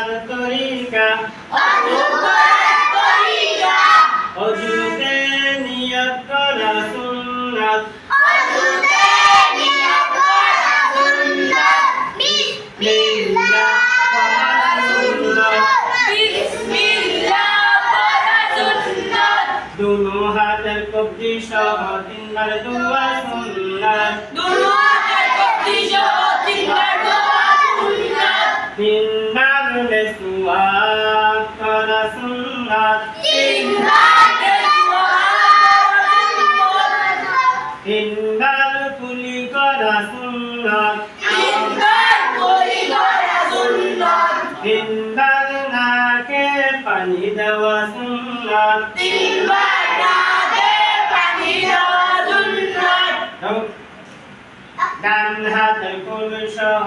করার তরিকা অজুতে নিয়ত করা সুন্নাত। লিল্লাহ করা সুন্নাত। দুনো হাতের কবজি সহ তিনবার দুয়া সুন্নাত। তিনবার মেসুয়াক করা সুন্নাত তিনবার কুলি করা সুন্নাত। তিনবার নাকে পানি দেওয়া সুন্নাত। সুন্নাত ডান হাতের কুল সহ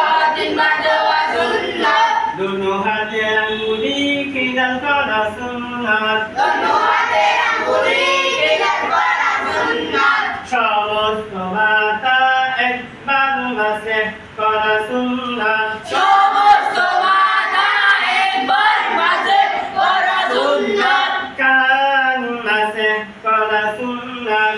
সুন্নাত সমস্ত মাতা একবার মাসে করা সুন্নাত সমস্ত মাতা একবার মাঝে করা সুন্নাত কান মাসে করা সুন্নাত